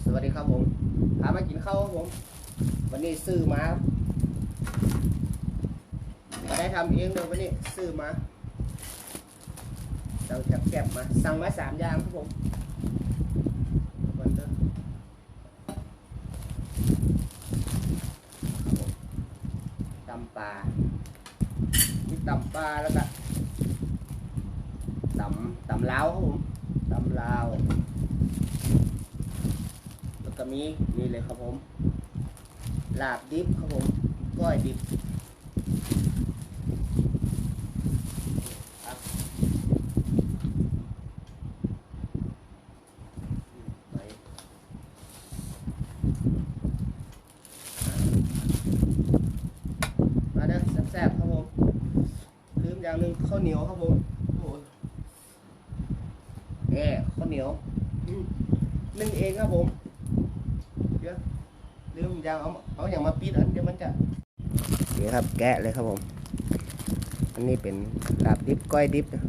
สวัสดีครับผมพามากินข้าวครับผม วันนี้ซื้อมาครับมาได้ทำเองเลยวันนี้ซื้อมาเราจับแก็บมา สั่งมาสามอย่างครับผมตำปลามีตำปลาแล้วก็ตำตำลาวครับผมตำลาว ก็มีนี่เลยครับผมลาบดิบครับผมก้อยดิบครับมาเด้อแซ่บๆครับผมลืมอย่างหนึ่งข้าวเหนียวครับผมโอ้ยแง่ข้าวเหนียวนึ่งเองครับผม ยางเอาเอาอย่างมาปิดอันเดี๋ยวมันจะนี่ครับแกะเลยครับผม อันนี้เป็นลาบดิบก้อยดิบนะ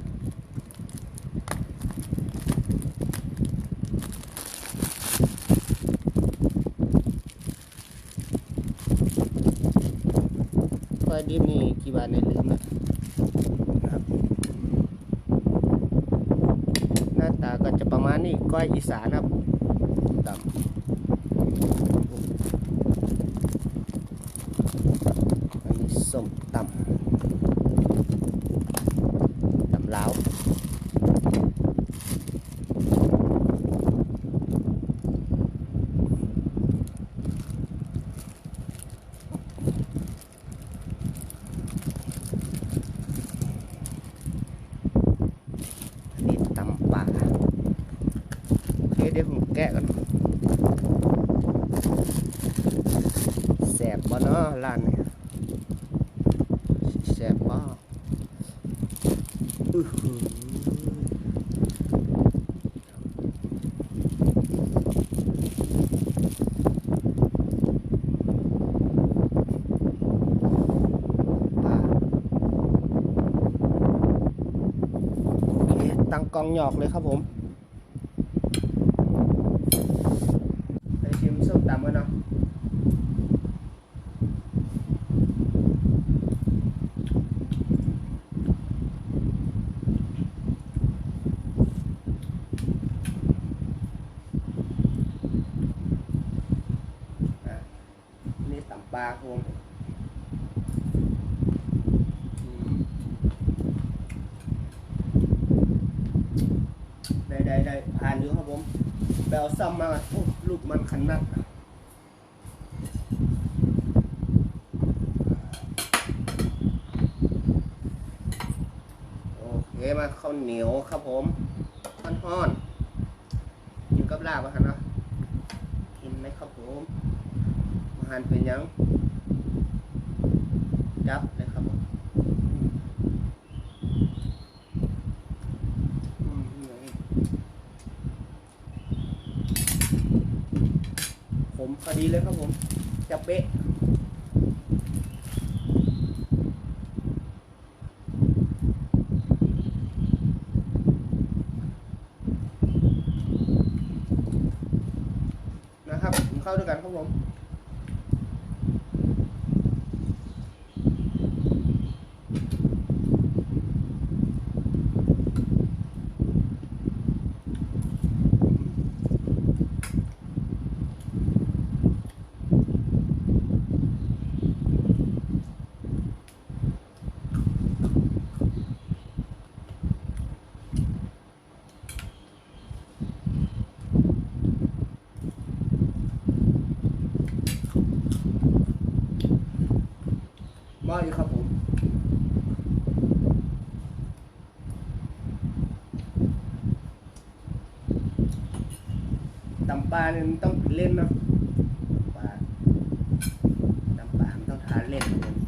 ก้อยดิบนี่กี่บาทในยลืมแล้วนะครับ หน้าตาก็จะประมาณนี้ก้อยอีสานครับดำ อันนี้ส้มตำตำลาวอันนี้ตำป่าโอเคเดี๋ยวผมแกะกันแสบบ่เนาะร้านนี้แซ่บมากอื้อหือปลาโอเตั้งกองหยอกเลยครับผมไปชิมส้มตำกันเนาะ อะนี่ ตำปลาครับผมอืมได้ได้ได้ผ่านอยู่ครับผมแปลซ้ำมาโอ้ลูกมันขนนักโอเคมาข้าวเหนียวครับผมห้อนๆอยู่กับลาบอะครับเนาะกินไหมครับผม หารเป็นยังจับเลยครับผมผมพอดีเลยครับผม จะเป๊ะนะครับกินข้าด้วยกันครับผม มาอยู่ครับผมตำปลาเนี่ยต้องเล่นเนาะปลาตำปลามันต้องทานเล่นครับผม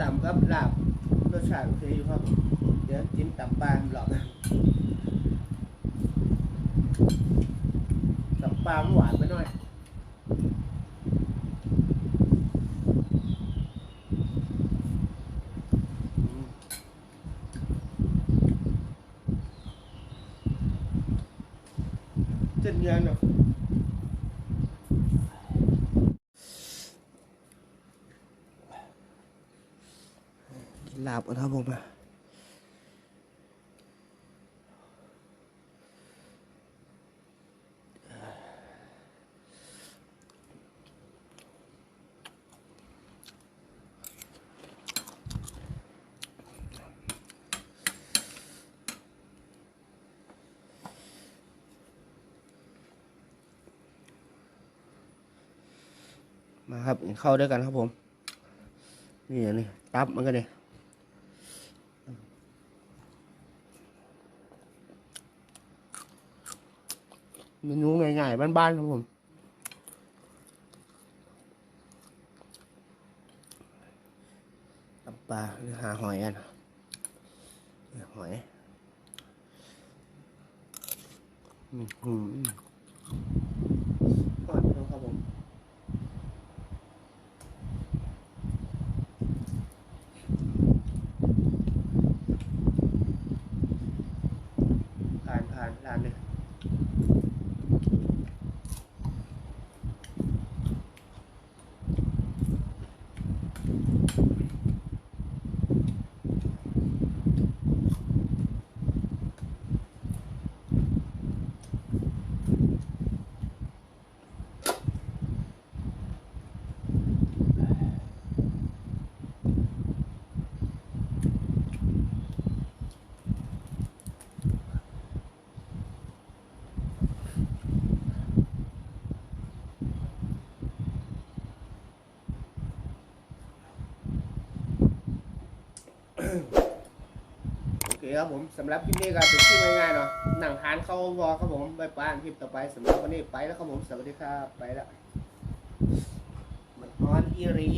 ตำกับลาบรสชาติโอเคอยู่ครับเดี๋ยวกินตับปลาหลอกตับปลาหวานไปหน่อยเจ็ดเงินเนาะ ลาบกันครับผมอะมาครับกินข้าด้วยกันครับผม นี่อันนี่ตับมันก็เนี่ย เมนูง่ายๆบ้านๆครับผมตับปลาหรือหาหอยกันหอยอืมอืมก่อนครับผม ผ่านผ่านร้านเลย โอเคครับผมสำหรับคลิปนี้ก็เป็นคลิปง่ายๆเนาะหนังทานเข้าวอครับผมไปป้านคลิปต่อไปสำหรับวันนี้ไปแล้วครับผมสวัสดีครับไปแล้วมันออนอีรี